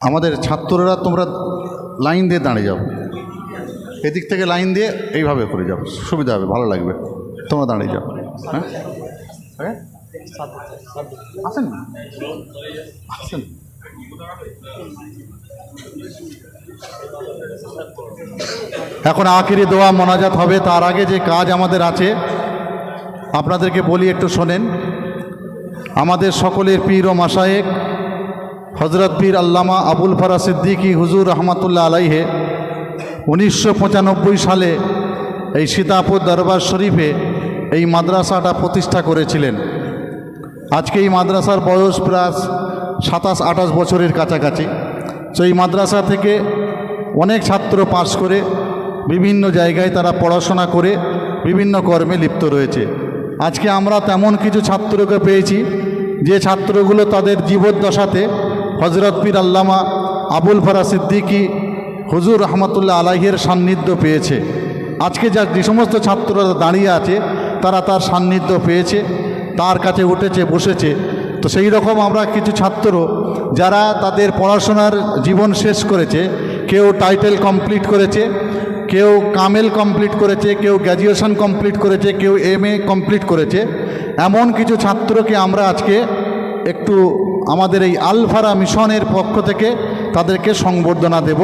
আমাদের ছাত্ররা তোমরা লাইন দিয়ে দাঁড়িয়ে যাও। এদিক থেকে লাইন দিয়ে এইভাবে করে যাও। সুবিধা হবে, ভালো লাগবে। তোমরা দাঁড়িয়ে যাও। হ্যাঁ? হ্যাঁ? আসেন এখন আখিরি দোয়া মোনাজাত হবে। তার আগে যে কাজ আমাদের আছে, আপনাদেরকে বলি একটু শোনেন। আমাদের সকলের পীর ও মাসায়েক হজরত পীর আল্লামা আবুল ফারা সিদ্দিকী হুজুর রহমতুল্লাহ আলাইহে উনিশশো পঁচানব্বই সালে এই সীতাপুর দরবার শরীফে এই মাদ্রাসাটা প্রতিষ্ঠা করেছিলেন। আজকে এই মাদ্রাসার বয়স প্রায় সাতাশ, আঠাশ বছরের কাছাকাছি। তো এই মাদ্রাসা থেকে অনেক ছাত্র পাশ করে বিভিন্ন জায়গায় তারা পড়াশোনা করে বিভিন্ন কর্মে লিপ্ত রয়েছে। আজকে আমরা তেমন কিছু ছাত্রকে পেয়েছি, যে ছাত্রগুলো তাদের জীবদ্দশাতে হজরত পীর আল্লামা আবুল ফারা সিদ্দিকী হুজুর রহমতুল্লাহ আলাহের সান্নিধ্য পেয়েছে। আজকে যা যে সমস্ত ছাত্ররা দাঁড়িয়ে আছে, তারা তার সান্নিধ্য পেয়েছে, তার কাছে উঠেছে, বসেছে। তো সেই রকম আমরা কিছু ছাত্র যারা তাদের পড়াশোনার জীবন শেষ করেছে, কেউ টাইটেল কমপ্লিট করেছে, কেউ কামেল কমপ্লিট করেছে, কেউ গ্র্যাজুয়েশন কমপ্লিট করেছে, কেউ এম কমপ্লিট করেছে। এমন কিছু ছাত্রকে আমরা আজকে একটু আমাদের এই আলফারা মিশনের পক্ষ থেকে তাদেরকে সংবর্ধনা দেব।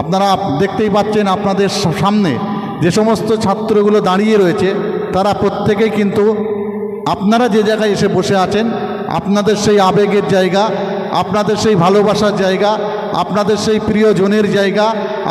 আপনারা দেখতেই পাচ্ছেন আপনাদের সামনে যে সমস্ত ছাত্রগুলো দাঁড়িয়ে রয়েছে, তারা প্রত্যেকেই কিন্তু আপনারা যে জায়গায় এসে বসে আছেন, আপনাদের সেই আবেগের জায়গা, আপনাদের সেই ভালোবাসার জায়গা, আপনাদের সেই প্রিয়জনের জায়গা,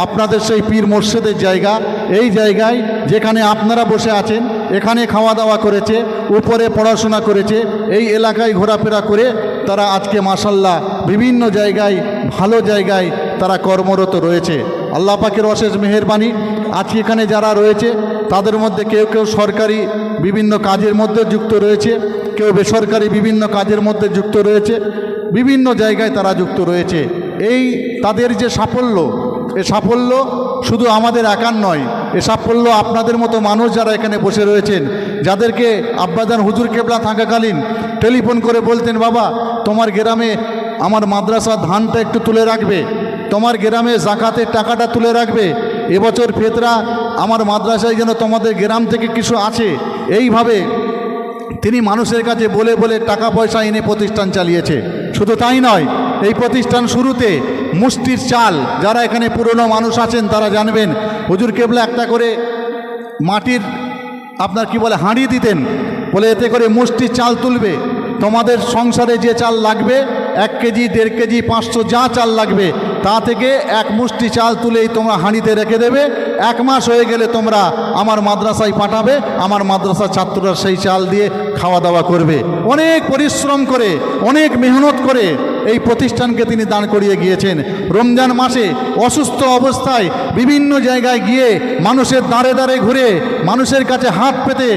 আপনাদের সেই পীর মোর্শেদের জায়গা, এই জায়গায় যেখানে আপনারা বসে আছেন এখানে খাওয়া দাওয়া করেছে, উপরে পড়াশোনা করেছে, এই এলাকায় ঘোরাফেরা করে তারা আজকে মাসাল্লাহ বিভিন্ন জায়গায়, ভালো জায়গায় তারা কর্মরত রয়েছে। আল্লাহ পাকের অশেষ মেহেরবানি, আজকে এখানে যারা রয়েছে, তাদের মধ্যে কেউ কেউ সরকারি বিভিন্ন কাজের মধ্যে যুক্ত রয়েছে, কেউ বেসরকারি বিভিন্ন কাজের মধ্যে যুক্ত রয়েছে, বিভিন্ন জায়গায় তারা যুক্ত রয়েছে। এই তাদের যে সাফল্য এ সাফল্য শুধু আমাদের একার নয়, এ সাফল্য আপনাদের মতো মানুষ যারা এখানে বসে রয়েছেন, যাদেরকে আব্বাদান হুজুর কেবলা থাকাকালীন টেলিফোন করে বলতেন, বাবা, তোমার গ্রামে আমার মাদ্রাসা ধানটা একটু তুলে রাখবে, তোমার গ্রামে জাকাতের টাকাটা তুলে রাখবে, এবছর ফেতরা আমার মাদ্রাসায় যেন তোমাদের গ্রাম থেকে কিছু আছে। এইভাবে তিনি মানুষের কাছে বলে বলে টাকা পয়সা এনে প্রতিষ্ঠান চালিয়েছে। শুধু তাই নয়, এই প্রতিষ্ঠান শুরুতে মুষ্টির চাল, যারা এখানে পুরনো মানুষ আছেন তারা জানবেন, হুজুর কেবলা একটা করে মাটির, আপনার কি বলে, হাঁড়ি দিতেন, বলে এতে করে মুষ্টির চাল তুলবে। তোমাদের সংসারে যে চাল লাগবে, এক কেজি, দেড় কেজি, পাঁচশো যা চাল লাগবে, তা থেকে এক মুষ্টি চাল তুলেই তোমরা হাঁড়িতে রেখে দেবে। এক মাস হয়ে গেলে তোমরা আমার মাদ্রাসায় পাঠাবে, আমার মাদ্রাসার ছাত্ররা সেই চাল দিয়ে খাওয়া দাওয়া করবে। অনেক পরিশ্রম করে, অনেক মেহনত করে এই প্রতিষ্ঠানকে তিনি দান করিয়ে গিয়েছেন। রমজান মাসে অসুস্থ অবস্থায় বিভিন্ন জায়গায় গিয়ে মানুষের দাঁড়ে দাঁড়ে ঘুরে মানুষের কাছে হাত পেতে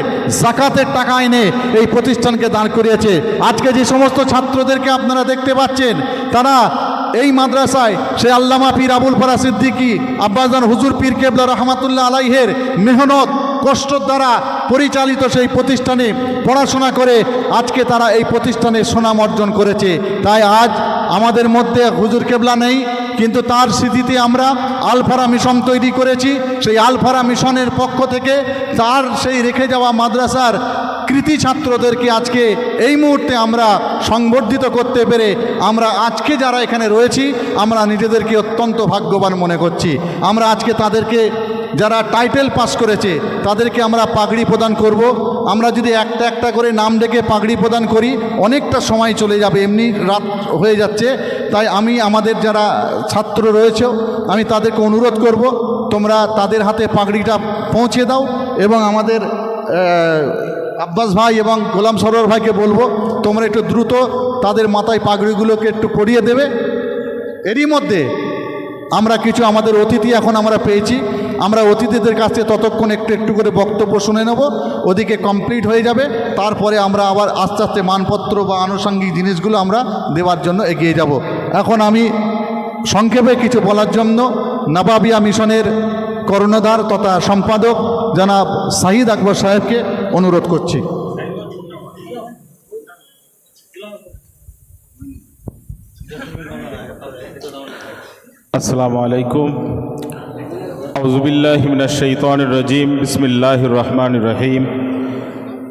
জাকাতের টাকা এনে এই প্রতিষ্ঠানকে দান করিয়েছে। আজকে যে সমস্ত ছাত্রদেরকে আপনারা দেখতে পাচ্ছেন, তারা এই মাদ্রাসায় সে আল্লামা পীর আবুল ফরা সিদ্দিকী আব্বাজান হুজুর পীর কেবলা রহমাতুল্লাহ আলাইহের মেহনত কষ্টর দ্বারা পরিচালিত সেই প্রতিষ্ঠানে পড়াশোনা করে আজকে তারা এই প্রতিষ্ঠানে সুনাম অর্জন করেছে। তাই আজ আমাদের মধ্যে হুজুর কেবলা নেই, কিন্তু তার স্মৃতিতে আমরা আলফারা মিশন তৈরি করেছি। সেই আলফারা মিশনের পক্ষ থেকে তার সেই রেখে যাওয়া মাদ্রাসার কৃতি ছাত্রদেরকে আজকে এই মুহূর্তে আমরা সংবর্ধিত করতে পেরে আমরা আজকে যারা এখানে রয়েছি, আমরা নিজেদেরকে অত্যন্ত ভাগ্যবান মনে করছি। আমরা আজকে তাদেরকে যারা টাইটেল পাস করেছে, তাদেরকে আমরা পাগড়ি প্রদান করব। আমরা যদি একটা একটা করে নাম ডেকে পাগড়ি প্রদান করি, অনেকটা সময় চলে যাবে, এমনি রাত হয়ে যাচ্ছে। তাই আমি, আমাদের যারা ছাত্র রয়েছে, আমি তাদেরকে অনুরোধ করব, তোমরা তাদের হাতে পাগড়িটা পৌঁছে দাও এবং আমাদের আব্বাস ভাই এবং গোলাম সরোয়ার ভাইকে বলব, তোমরা একটু দ্রুত তাদের মাথায় পাগড়িগুলোকে একটু পরিয়ে দেবে। এরই মধ্যে আমরা কিছু আমাদের অতিথি এখন আমরা পেয়েছি। আমরা অতিথিদের কাছে ততক্ষণ একটু একটু করে বক্তব্য শুনে নেব। ওদিকে কমপ্লিট হয়ে যাবে। তারপরে আমরা আবার আস্তে আস্তে মানপত্র বা আনুষঙ্গিক জিনিসগুলো আমরা দেওয়ার জন্য এগিয়ে যাব। এখন আমি সংক্ষেপে কিছু বলার জন্য নবাবিয়া মিশনের কর্ণধার তথা সম্পাদক জনাব সাহিদ আকবর সাহেবকে অনুরোধ করছি। আসসালামু আলাইকুম। আউজুবিল্লাহ মিনাশ রজিম। বিসমিল্লাহির রহমানির রহিম।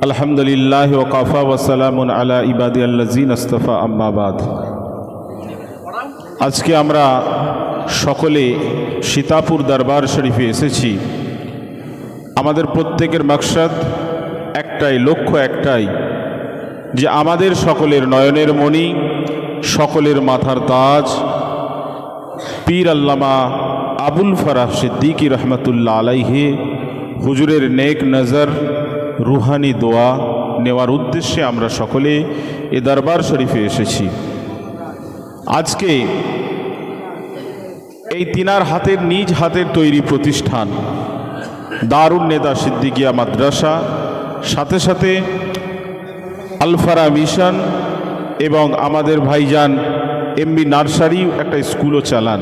আলহামদুলিল্লাহ ওকাফা ওয়াসালামুন আলা ইবাদি আল্লাজিন আস্তফা আম্মাবাদ আজকে আমরা সকলে সীতাপুর দরবার শরীফে এসেছি। আমাদের প্রত্যেকের মাকসাদ একটাই, লক্ষ্য একটাই, যে আমাদের সকলের নয়নের মণি, সকলের মাথার তাজ পীর আল্লামা আবুল ফরাহ সিদ্দিকি রহমতুল্লাহ আলাইহে হুজুরের নেক নজর, রুহানি দোয়া নেওয়ার উদ্দেশ্যে আমরা সকলে এ দরবার শরীফে এসেছি। আজকে এই তিনার হাতের নিজ হাতের তৈরি প্রতিষ্ঠান, দারুণ নেতা সিদ্দিকিয়া মাদ্রাসা, সাথে সাথে আলফারা মিশন এবং আমাদের ভাইজান এমবি নার্সারি একটা স্কুলও চালান।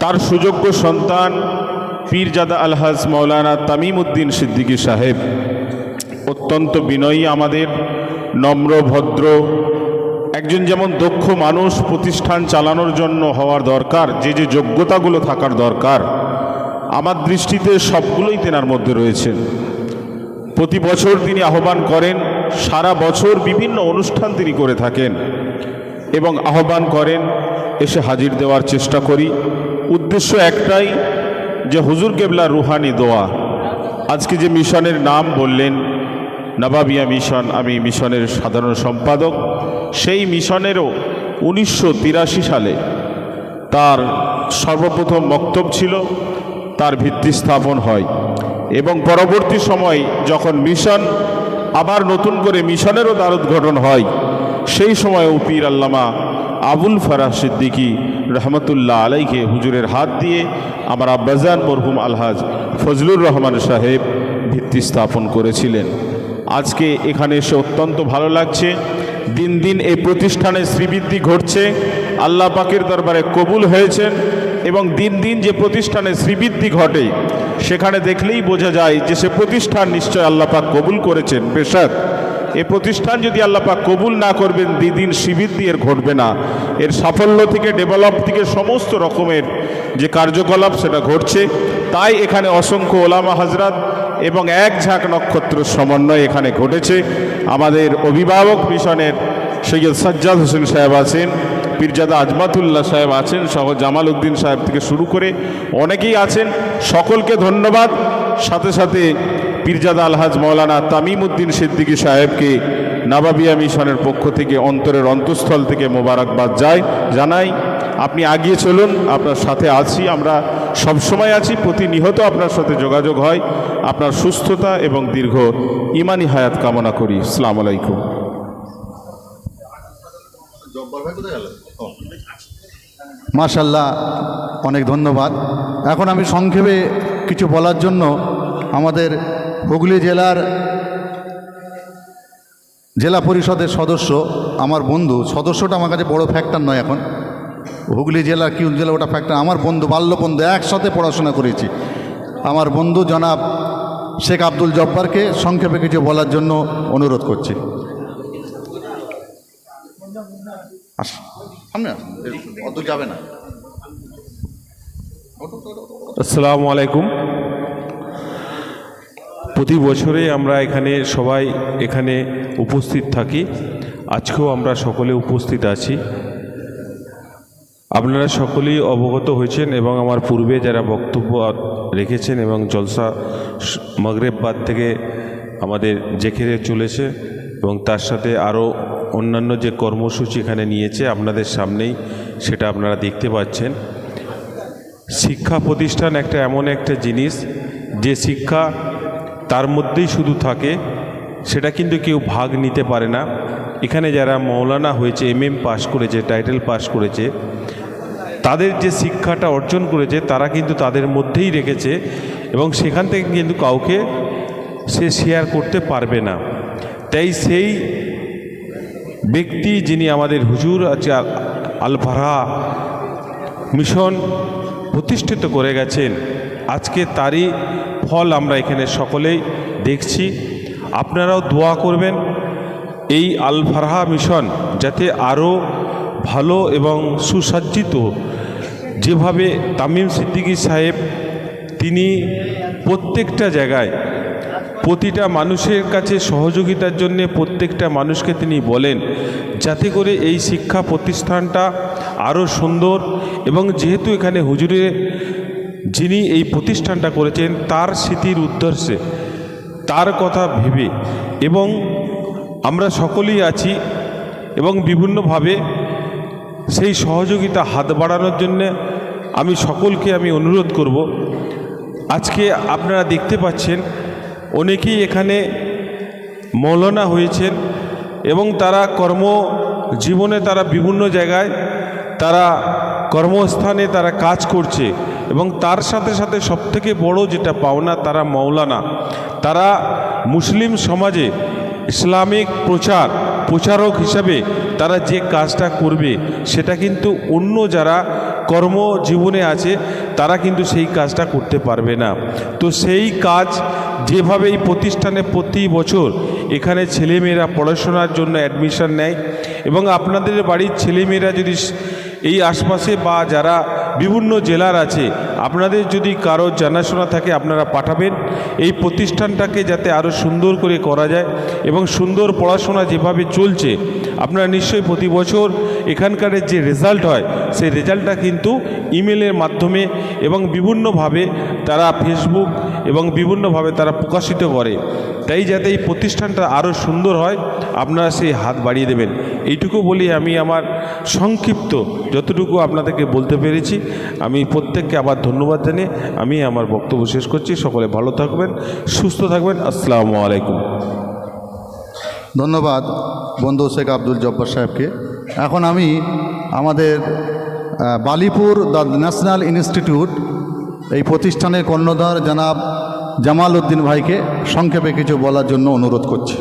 তার সুযোগ্য সন্তান পীরজাদা আলহাজ মৌলানা তামিম উদ্দিন সিদ্দিকী সাহেব। অত্যন্ত বিনয়ী আমাদের, নম্র, ভদ্র, একজন যেমন দক্ষ মানুষ প্রতিষ্ঠান চালানোর জন্য হওয়ার দরকার, যে যে যোগ্যতাগুলো থাকার দরকার, আমার দৃষ্টিতে সবগুলোই তেনার মধ্যে রয়েছেন প্রতি বছর তিনি আহ্বান করেন, সারা বছর বিভিন্ন অনুষ্ঠান তিনি করে থাকেন। এবং আহ্বান করেন, এসে হাজির দেওয়ার চেষ্টা করি। উদ্দেশ্য একটাই যে হুজুর কেবলা রুহানি দোয়া। আজকে যে মিশনের নাম বললেন, নবাবিয়া মিশন, আমি মিশনের সাধারণ সম্পাদক, সেই মিশনেরও উনিশশো তিরাশি সালে তার সর্বপ্রথম বক্তব্য ছিল, তার ভিত্তি স্থাপন হয়। এবং পরবর্তী সময় যখন মিশন আবার নতুন করে মিশনেরও দ্বার উদ্ঘাটন হয় সেই সময় পীর আল্লামা আবুল ফারাহ সিদ্দিকী রহমতুল্লাহ আলাইকে হুজুরের হাত দিয়ে আমার আব্বাজান মরহুম আলহাজ ফজলুর রহমান সাহেব ভিত্তি স্থাপন করেছিলেন। আজকে এখানে এসে অত্যন্ত ভালো লাগছে। দিন দিন এই প্রতিষ্ঠানে শ্রীবৃদ্ধি ঘটছে। আল্লাহ পাকের দরবারে কবুল হয়েছেন এবং দিন দিন যে প্রতিষ্ঠানে শ্রীবৃদ্ধি ঘটে, সেখানে দেখলেই বোঝা যায় যে সে প্রতিষ্ঠান নিশ্চয় আল্লাহ পাক কবুল করেছেন। বেশাক এ প্রতিষ্ঠান যদি আল্লাহ পাক কবুল না করবেন দিন শিবির দিয়ে ঘটবে না। এর সাফল্য থেকে ডেভেলপ থেকে সমস্ত রকমের যে কার্যকলাপ সেটা ঘটছে। তাই এখানে অসংখ্য ওলামা হাজরাত এবং এক ঝাঁক নক্ষত্র সমন্বয় এখানে ঘটেছে। আমাদের অভিভাবক মিশনের সৈয়দ সাজ্জাদ হোসেন সাহেব আছেন, পীরজাদা আজমাতুল্লাহ সাহেব আছেন, সহ জামাল উদ্দিন সাহেব থেকে শুরু করে অনেকেই আছেন। সকলকে ধন্যবাদ। সাথে সাথে পীরজাদা আলহাজ মৌলানা তামিম উদ্দিন সিদ্দিকী সাহেবকে নাবাবিয়া মিশনের পক্ষ থেকে অন্তরের অন্তঃস্থল থেকে মোবারকবাদ যায় জানাই। আপনি আগিয়ে চলুন আপনার সাথে আছি আমরা সবসময় আছি প্রতিনিহত আপনার সাথে যোগাযোগ হয়। আপনার সুস্থতা এবং দীর্ঘ ইমানি হায়াত কামনা করি। আসসালামু আলাইকুম। মাশাল্লাহ অনেক ধন্যবাদ। এখন আমি সংক্ষেপে কিছু বলার জন্য আমাদের হুগলি জেলার জেলা পরিষদের সদস্য, আমার বন্ধু, সদস্যটা আমার কাছে বড় ফ্যাক্টর নয় এখন। হুগলি জেলা কি জেলা ওটা ফ্যাক্টর আমার বন্ধু বাল্য বন্ধু একসাথে পড়াশোনা করেছি। আমার বন্ধু জনাব শেখ আব্দুল জব্বারকে সংক্ষেপে কিছু বলার জন্য অনুরোধ করছি। আস আসুন যাবে না। আসসালামু আলাইকুম। প্রতি বছরে আমরা এখানে সবাই এখানে উপস্থিত থাকি। আজকেও আমরা সকলে উপস্থিত আছি। আপনারা সকলেই অবগত হয়েছেন এবং আমার পূর্বে যারা বক্তব্য রেখেছেন এবং জলসা স- মাগরেব বাদ থেকে আমাদের জেখেরে চলেছে এবং তার সাথে আরও অন্যান্য যে কর্মসূচি এখানে নিয়েছে আপনাদের সামনেই সেটা আপনারা দেখতে পাচ্ছেন। শিক্ষা প্রতিষ্ঠান একটা এমন একটা জিনিস, যে শিক্ষা তার মধ্যেই শুধু থাকে, সেটা কিন্তু কেউ ভাগ নিতে পারে না। এখানে যারা মৌলানা হয়েছে এম এম পাশ করেছে, টাইটেল পাশ করেছে, তাদের যে শিক্ষাটা অর্জন করেছে, তারা কিন্তু তাদের মধ্যেই রেখেছে এবং সেখান থেকে কিন্তু কাউকে সে শেয়ার করতে পারবে না। তাই সেই ব্যক্তি যিনি আমাদের হুজুর আছে আলফারা মিশন প্রতিষ্ঠিত করে গেছেন, আজকে তারই ফল আমরা এখানে সকলেই দেখছি। আপনারাও দোয়া করবেন এই আল ফারহা মিশন যাতে আরও ভালো এবং সুসজ্জিত। যেভাবে তামিম সিদ্দিকী সাহেব তিনি প্রত্যেকটা জায়গায় প্রতিটা মানুষের কাছে সহযোগিতার জন্য প্রত্যেকটা মানুষকে তিনি বলেন, যাতে করে এই শিক্ষা প্রতিষ্ঠানটা আরও সুন্দর এবং যেহেতু এখানে হুজুরে যিনি এই প্রতিষ্ঠানটা করেছেন, তার স্মৃতির উদ্দেশ্যে, তার কথা ভেবে এবং আমরা সকলেই আছি এবং বিভিন্নভাবে সেই সহযোগিতা হাত বাড়ানোর জন্যে আমি সকলকে আমি অনুরোধ করব। আজকে আপনারা দেখতে পাচ্ছেন, অনেকেই এখানে মৌলানা হয়েছেন এবং তারা কর্ম জীবনে তারা বিভিন্ন জায়গায় তারা কর্মস্থানে তারা কাজ করছে। এবং তার সাথে সাথে সবথেকে বড় যেটা পাওনা তারা মৌলানা তারা মুসলিম সমাজে ইসলামিক প্রচার, প্রচারক হিসাবে তারা যে কাজটা করবে, সেটা কিন্তু অন্য যারা কর্মজীবনে আছে, তারা কিন্তু সেই কাজটা করতে পারবে না। তো সেই কাজ যেভাবে এই প্রতিষ্ঠানে প্রতি বছর এখানে ছেলেমেয়েরা পড়াশোনার জন্য অ্যাডমিশন নেয় এবং আপনাদের বাড়ির ছেলেমেয়েরা যদি এই আশপাশে বা যারা বিভিন্ন জেলার আছে, আপনাদের যদি কারও জানাশোনা থাকে, আপনারা পাঠাবেন। এই প্রতিষ্ঠানটাকে যাতে আরও সুন্দর করে করা যায় এবং সুন্দর পড়াশোনা যেভাবে চলছে, আপনারা নিশ্চয়ই প্রতি বছর এখানকার যে রেজাল্ট হয়, সেই রেজাল্টটা কিন্তু ইমেলের মাধ্যমে এবং বিভিন্নভাবে তারা ফেসবুক এবং বিভিন্নভাবে তারা প্রকাশিত করে। তাই যাতে এই প্রতিষ্ঠানটা আরও সুন্দর হয়, আপনারা সেই হাত বাড়িয়ে দেবেন। এইটুকু বলি আমি আমার সংক্ষিপ্ত যতটুকু আপনাদেরকে বলতে পেরেছি। আমি প্রত্যেককে আবার ধন্যবাদ জানিয়ে আমি আমার বক্তব্য শেষ করছি। সকলে ভালো থাকবেন, সুস্থ থাকবেন। আসসালামু আলাইকুম। ধন্যবাদ বন্ধু শেখ আব্দুল জব্বার সাহেবকে। এখন আমি আমাদের বালিপুর দ্য ন্যাশনাল ইনস্টিটিউট এই প্রতিষ্ঠানের কর্ণধার জনাব জামাল উদ্দিন ভাইকে সংক্ষেপে কিছু বলার জন্য অনুরোধ করছি।